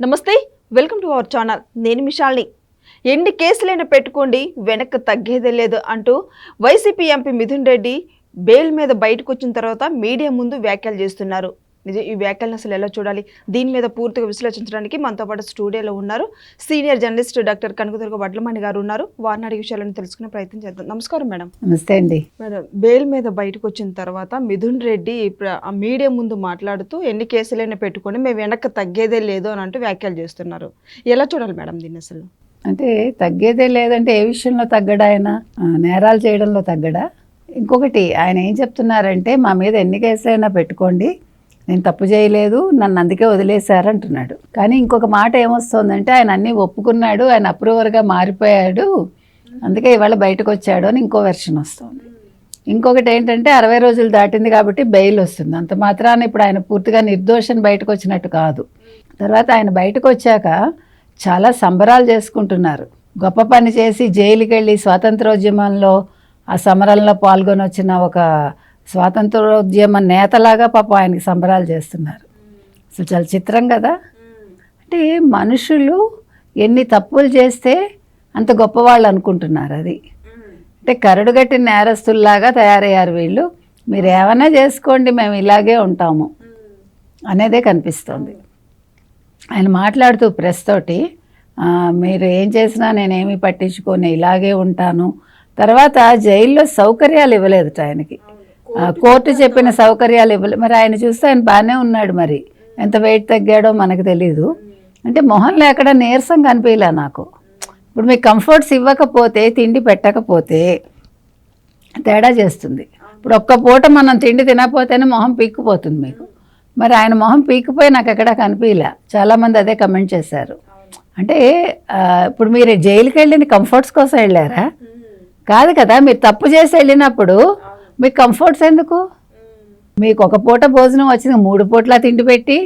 నమస్తే welcome to our channel. నేను మిషాల్ని. ఎన్ని కేసులైనా పెట్టుకోండి వెనక్కి తగ్గేదే లేదు అంటూ వైసీపీ ఎంపీ మిథున్ రెడ్డి బెయిల్ మీద బయటకు వచ్చిన తర్వాత మీడియా ముందు వ్యాఖ్యలు చేస్తున్నారు. నిజం ఈ వ్యాఖ్యలను అసలు ఎలా చూడాలి? దీని మీద పూర్తిగా విశ్లేషించడానికి మనతో పాటు స్టూడియోలో ఉన్నారు. Senior journalist doctor Kanakadurga Vadlamani garu ఉన్నారు. వారిని అడిగే విషయాలను తెలుసుకునే ప్రయత్నం చేద్దాం. నమస్కారం మేడం. నమస్తే అండి. మేడం బెయిల్ మీద బయటకు వచ్చిన తర్వాత మిథున్ రెడ్డి మీడియా ముందు మాట్లాడుతూ ఎన్ని కేసులైనా పెట్టుకొని మేము వెనక్కి తగ్గేదే లేదు అని అంటూ వ్యాఖ్యలు చేస్తున్నారు. ఎలా చూడాలి మేడం దీన్ని అసలు? అంటే తగ్గేదే లేదంటే ఏ విషయంలో తగ్గడా ఆయన? నేరాలు చేయడంలో తగ్గడా? ఇంకొకటి ఆయన ఏం చెప్తున్నారంటే మా మీద ఎన్ని కేసులైనా పెట్టుకోండి. నేను తప్పు చేయలేదు నన్ను అందుకే వదిలేశారు అంటున్నాడు కానీ ఇంకొక మాట ఏమొస్తుందంటే ఆయన అన్నీ ఒప్పుకున్నాడు ఆయన అప్రూవర్గా మారిపోయాడు అందుకే ఇవాళ బయటకు వచ్చాడు అని ఇంకో వెర్షన్ వస్తుంది. ఇంకొకటి ఏంటంటే అరవై రోజులు దాటింది కాబట్టి బెయిల్ వస్తుంది. అంత మాత్రాన ఇప్పుడు ఆయన పూర్తిగా నిర్దోషం బయటకు వచ్చినట్టు కాదు. తర్వాత ఆయన బయటకు వచ్చాక చాలా సంబరాలు చేసుకుంటున్నారు. గొప్ప పని చేసి జైలుకి వెళ్ళి స్వాతంత్రోద్యమంలో ఆ సమరంలో పాల్గొని వచ్చిన ఒక స్వాతంత్రోద్యమ నేతలాగా పాప ఆయనకి సంబరాలు చేస్తున్నారు. అసలు చాలా చిత్రం కదా. అంటే మనుషులు ఎన్ని తప్పులు చేస్తే అంత గొప్పవాళ్ళు అనుకుంటున్నారు అది. అంటే కరడుగట్టిన నేరస్తుల్లాగా తయారయ్యారు వీళ్ళు. మీరు ఏమైనా చేసుకోండి మేము ఇలాగే ఉంటాము అనేదే కనిపిస్తుంది. ఆయన మాట్లాడుతూ ప్రెస్ తోటి మీరు ఏం చేసినా నేనేమి పట్టించుకొని ఇలాగే ఉంటాను. తర్వాత జైల్లో సౌకర్యాలు ఇవ్వలేదు ఆయనకి. కోర్టు చెప్పిన సౌకర్యాలు ఇవ్వలేదు మరి ఆయన చూస్తే ఆయన బాగానే ఉన్నాడు మరి. ఎంత వెయిట్ తగ్గాడో మనకు తెలీదు. అంటే మొహంలో ఎక్కడ నీరసం కనిపించలే నాకు. ఇప్పుడు మీకు కంఫర్ట్స్ ఇవ్వకపోతే తిండి పెట్టకపోతే తేడా చేస్తుంది. ఇప్పుడు ఒక్క పూట మనం తిండి తినకపోతేనే మొహం పీక్కుపోతుంది మీకు. మరి ఆయన మొహం పీకిపోయి నాకు ఎక్కడ కనిపించలే. చాలామంది అదే కమెంట్ చేశారు. అంటే ఇప్పుడు మీరు జైలుకి వెళ్ళింది కంఫర్ట్స్ కోసం వెళ్ళారా? కాదు కదా మీరు తప్పు చేసి వెళ్ళినప్పుడు మీకు కంఫర్ట్స్ ఎందుకు? మీకు ఒక పూట భోజనం వచ్చింది మూడు పూట్ల తిండి పెట్టి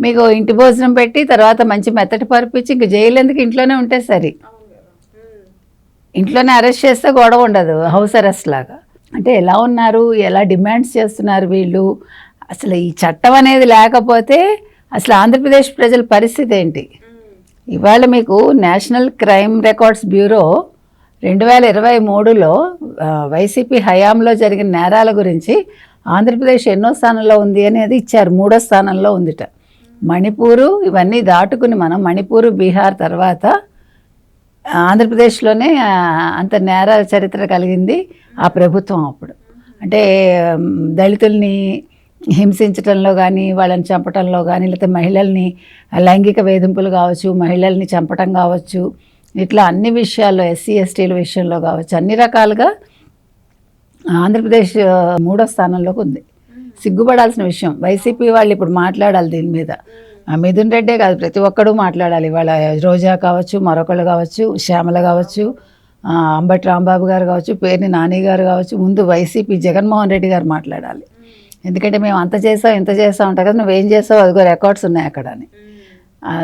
మీకు ఇంటి భోజనం పెట్టి తర్వాత మంచి మెత్తటి పరిపించి ఇంక జైలు ఎందుకు ఇంట్లోనే ఉంటే సరే? ఇంట్లోనే అరెస్ట్ చేస్తే గొడవ ఉండదు హౌస్ అరెస్ట్ లాగా. అంటే ఎలా ఉన్నారు ఎలా డిమాండ్స్ చేస్తున్నారు వీళ్ళు? అసలు ఈ చట్టం అనేది లేకపోతే అసలు ఆంధ్రప్రదేశ్ ప్రజల పరిస్థితి ఏంటి? ఇవాళ మీకు నేషనల్ క్రైమ్ రికార్డ్స్ బ్యూరో రెండు వేల ఇరవై మూడులో వైసీపీ హయాంలో జరిగిన నేరాల గురించి ఆంధ్రప్రదేశ్ ఎన్నో స్థానంలో ఉంది అనేది ఇచ్చారు. మూడో స్థానంలో ఉందిట. మణిపూరు ఇవన్నీ దాటుకుని మనం మణిపూరు బీహార్ తర్వాత ఆంధ్రప్రదేశ్లోనే అంత నేర చరిత్ర కలిగింది ఆ ప్రభుత్వం అప్పుడు. అంటే దళితుల్ని హింసించటంలో కానీ వాళ్ళని చంపటంలో కానీ లేకపోతే మహిళల్ని లైంగిక వేధింపులు కావచ్చు మహిళల్ని చంపటం కావచ్చు ఇట్లా అన్ని విషయాల్లో ఎస్సీ ఎస్టీల విషయంలో కావచ్చు అన్ని రకాలుగా ఆంధ్రప్రదేశ్ మూడో స్థానంలోకి ఉంది. సిగ్గుపడాల్సిన విషయం. వైసీపీ వాళ్ళు ఇప్పుడు మాట్లాడాలి దీని మీద. మిథున్ రెడ్డే కాదు ప్రతి ఒక్కడూ మాట్లాడాలి. వాళ్ళ రోజా కావచ్చు మరొకళ్ళు కావచ్చు శ్యామల కావచ్చు అంబటి రాంబాబు గారు కావచ్చు పేర్ని నాని గారు కావచ్చు ముందు వైసీపీ జగన్మోహన్ రెడ్డి గారు మాట్లాడాలి. ఎందుకంటే మేము అంత చేసాం ఇంత చేసాం ఉంటాం కదా నువ్వేం చేసావు అదిగో రికార్డ్స్ ఉన్నాయి అక్కడ అని.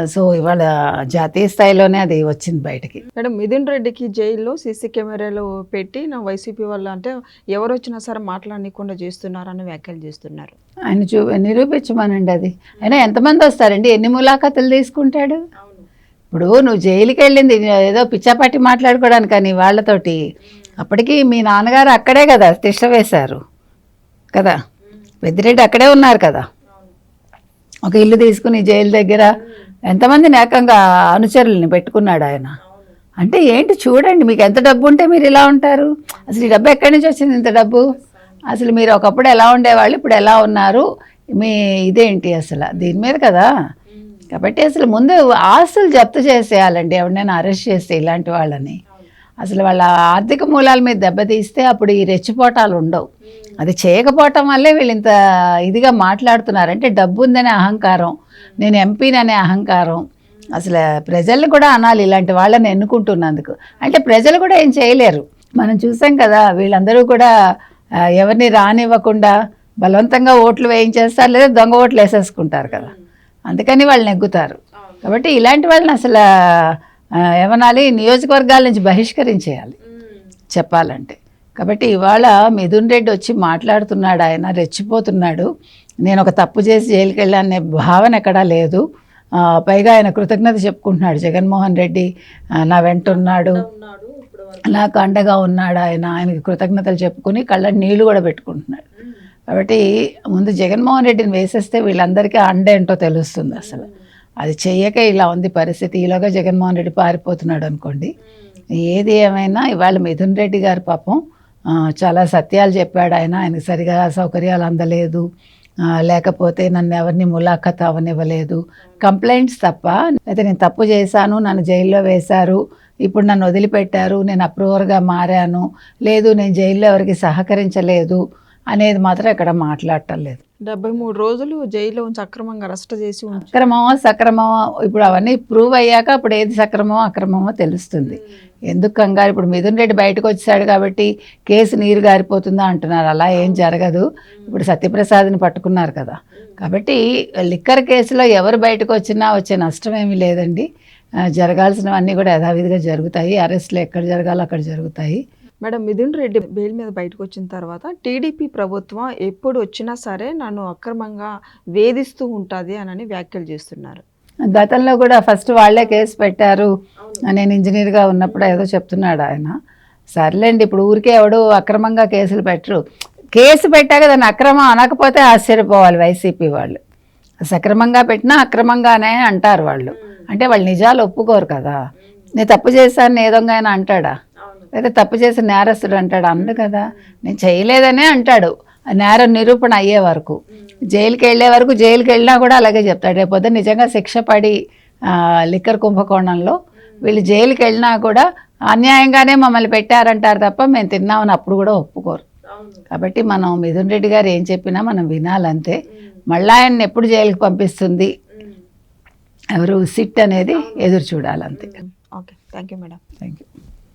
సో ఇవాళ జాతీయ స్థాయిలోనే అది వచ్చింది బయటికి. మేడం మిథున్ రెడ్డికి జైల్లో సీసీ కెమెరాలు పెట్టి నా వైసీపీ వాళ్ళు అంటే ఎవరు వచ్చినా సరే మాట్లాడనీయకుండా చేస్తున్నారని వ్యాఖ్యలు చేస్తున్నారు. ఆయన చూ నిరూపించమనండి అది. అయినా ఎంతమంది వస్తారండి? ఎన్ని ములాఖతులు తీసుకుంటాడు? ఇప్పుడు నువ్వు జైలుకి వెళ్ళింది ఏదో పిచ్చాపాటి మాట్లాడుకోవడానికి కానీ వాళ్ళతోటి. అప్పటికి మీ నాన్నగారు అక్కడే కదా తిష్ట వేశారు. కదా? పెద్దిరెడ్డి అక్కడే ఉన్నారు కదా? ఒక ఇల్లు తీసుకుని జైలు దగ్గర ఎంతమంది నేకంగా అనుచరుల్ని పెట్టుకున్నాడు ఆయన. అంటే ఏంటి చూడండి మీకు ఎంత డబ్బు ఉంటే మీరు ఇలా ఉంటారు? అసలు ఈ డబ్బు ఎక్కడి నుంచి వచ్చింది ఇంత డబ్బు? అసలు మీరు ఒకప్పుడు ఎలా ఉండేవాళ్ళు ఇప్పుడు ఎలా ఉన్నారు? మీ ఇదేంటి అసలు? దీని మీద కదా? కాబట్టి అసలు ముందు ఆస్తులు జప్తు చేసేయాలండి ఎవరినైనా అరెస్ట్ చేస్తే ఇలాంటి వాళ్ళని. అసలు వాళ్ళ ఆర్థిక మూలాల మీద దెబ్బతీస్తే అప్పుడు ఈ రెచ్చిపోటాలు ఉండవు. అది చేయకపోవటం వల్లే వీళ్ళు ఇంత ఇదిగా మాట్లాడుతున్నారు అంటే డబ్బు ఉందనే అహంకారం. నేను ఎంపీననే అహంకారం. అసలు ప్రజలు కూడా అనాలి ఇలాంటి వాళ్ళని ఎన్నుకుంటున్నందుకు. అంటే ప్రజలు కూడా ఏం చేయలేరు. మనం చూసాం కదా వీళ్ళందరూ కూడా ఎవరిని రానివ్వకుండా బలవంతంగా ఓట్లు వేయించేస్తారు లేదా దొంగ ఓట్లు వేసేసుకుంటారు కదా. అందుకని వాళ్ళు నెగ్గుతారు. కాబట్టి ఇలాంటి వాళ్ళని అసలు ఏమనాలి? నియోజకవర్గాల నుంచి బహిష్కరించేయాలి. చెప్పాలంటే. కాబట్టి ఇవాళ మిథున్ రెడ్డి వచ్చి మాట్లాడుతున్నాడు ఆయన రెచ్చిపోతున్నాడు. నేను ఒక తప్పు చేసి జైలుకి వెళ్ళానే భావన ఎక్కడా లేదు. పైగా ఆయన కృతజ్ఞత చెప్పుకుంటున్నాడు. జగన్మోహన్ రెడ్డి నా వెంట ఉన్నాడు. నాకు అండగా ఉన్నాడు ఆయన. ఆయనకి కృతజ్ఞతలు చెప్పుకుని కళ్ళ నీళ్ళు కూడా పెట్టుకుంటున్నాడు. కాబట్టి ముందు జగన్మోహన్ రెడ్డిని వేసేస్తే వీళ్ళందరికీ అండ ఏంటో తెలుస్తుంది అసలు. అది చెయ్యక ఇలా ఉంది పరిస్థితి. ఈలోగా జగన్మోహన్ రెడ్డి పారిపోతున్నాడు అనుకోండి. ఏది ఏమైనా ఇవాళ మిథున్ రెడ్డి గారు పాపం చాలా సత్యాలు చెప్పాడు ఆయన. ఆయనకి సరిగా సౌకర్యాలు అందలేదు. లేకపోతే నన్ను ఎవరిని ములాఖత్ అవనివ్వలేదు. కంప్లైంట్స్ తప్ప అయితే నేను తప్పు చేశాను నన్ను జైల్లో వేశారు. ఇప్పుడు నన్ను వదిలిపెట్టారు నేను అప్రూవర్గా మారాను. లేదు నేను జైల్లో ఎవరికి సహకరించలేదు అనేది మాత్రం ఇక్కడ మాట్లాడటం లేదు. డెబ్బై మూడు రోజులు జైల్లో ఉంచి అక్రమంగా అరెస్ట్ చేసి అక్రమమో సక్రమమో ఇప్పుడు అవన్నీ ప్రూవ్ అయ్యాక అప్పుడు ఏది సక్రమమో అక్రమమో తెలుస్తుంది. ఎందుకు కంగారు? ఇప్పుడు మిథున్ రెడ్డి బయటకు వచ్చాడు కాబట్టి కేసు నీరు గారిపోతుందా అంటున్నారు. అలా ఏం జరగదు. ఇప్పుడు సత్యప్రసాద్ని పట్టుకున్నారు కదా. కాబట్టి లిక్కర్ కేసులో ఎవరు బయటకు వచ్చినా వచ్చే నష్టం ఏమీ లేదండి. జరగాల్సినవన్నీ కూడా యథావిధిగా జరుగుతాయి. అరెస్ట్లు ఎక్కడ జరగాలో అక్కడ జరుగుతాయి. మేడం మిథున్ రెడ్డి బెయిల్ మీద బయటకు వచ్చిన తర్వాత టీడీపీ ప్రభుత్వం ఎప్పుడు వచ్చినా సరే నన్ను అక్రమంగా వేధిస్తూ ఉంటుంది అని వ్యాఖ్యలు చేస్తున్నారు. గతంలో కూడా ఫస్ట్ వాళ్ళే కేసు పెట్టారు. నేను ఇంజనీర్గా ఉన్నప్పుడు ఏదో చెప్తున్నాడు ఆయన. సర్లేండి ఇప్పుడు ఊరికే ఎవడు అక్రమంగా కేసులు పెట్టరు. కేసు పెట్టాక దాన్ని అక్రమం అనకపోతే ఆశ్చర్యపోవాలి వైసీపీ వాళ్ళు. సక్రమంగా పెట్టినా అక్రమంగానే అంటారు వాళ్ళు. అంటే వాళ్ళు నిజాలు ఒప్పుకోరు కదా. నేను తప్పు చేశాను ఏదోగా ఆయన అంటాడా? లేదా తప్పు చేసి నేరస్తుడు అంటాడు? అండు కదా. నేను చేయలేదనే అంటాడు. నేరం నిరూపణ అయ్యే వరకు. జైలుకి వెళ్ళే వరకు జైలుకి వెళ్ళినా కూడా అలాగే చెప్తాడు. రేపొద్దు నిజంగా శిక్ష పడి లిక్కర్ కుంభకోణంలో వీళ్ళు జైలుకి వెళ్ళినా కూడా అన్యాయంగానే మమ్మల్ని పెట్టారంటారు తప్ప మేము తిన్నామని అప్పుడు కూడా ఒప్పుకోరు. కాబట్టి మనం మిథున్ రెడ్డి గారు ఏం చెప్పినా మనం వినాలంతే. మళ్ళీ ఆయన్ని ఎప్పుడు జైలుకి పంపిస్తుంది? ఎవరు సిట్ అనేది ఎదురు చూడాలంతే. Okay. Thank you madam. Thank you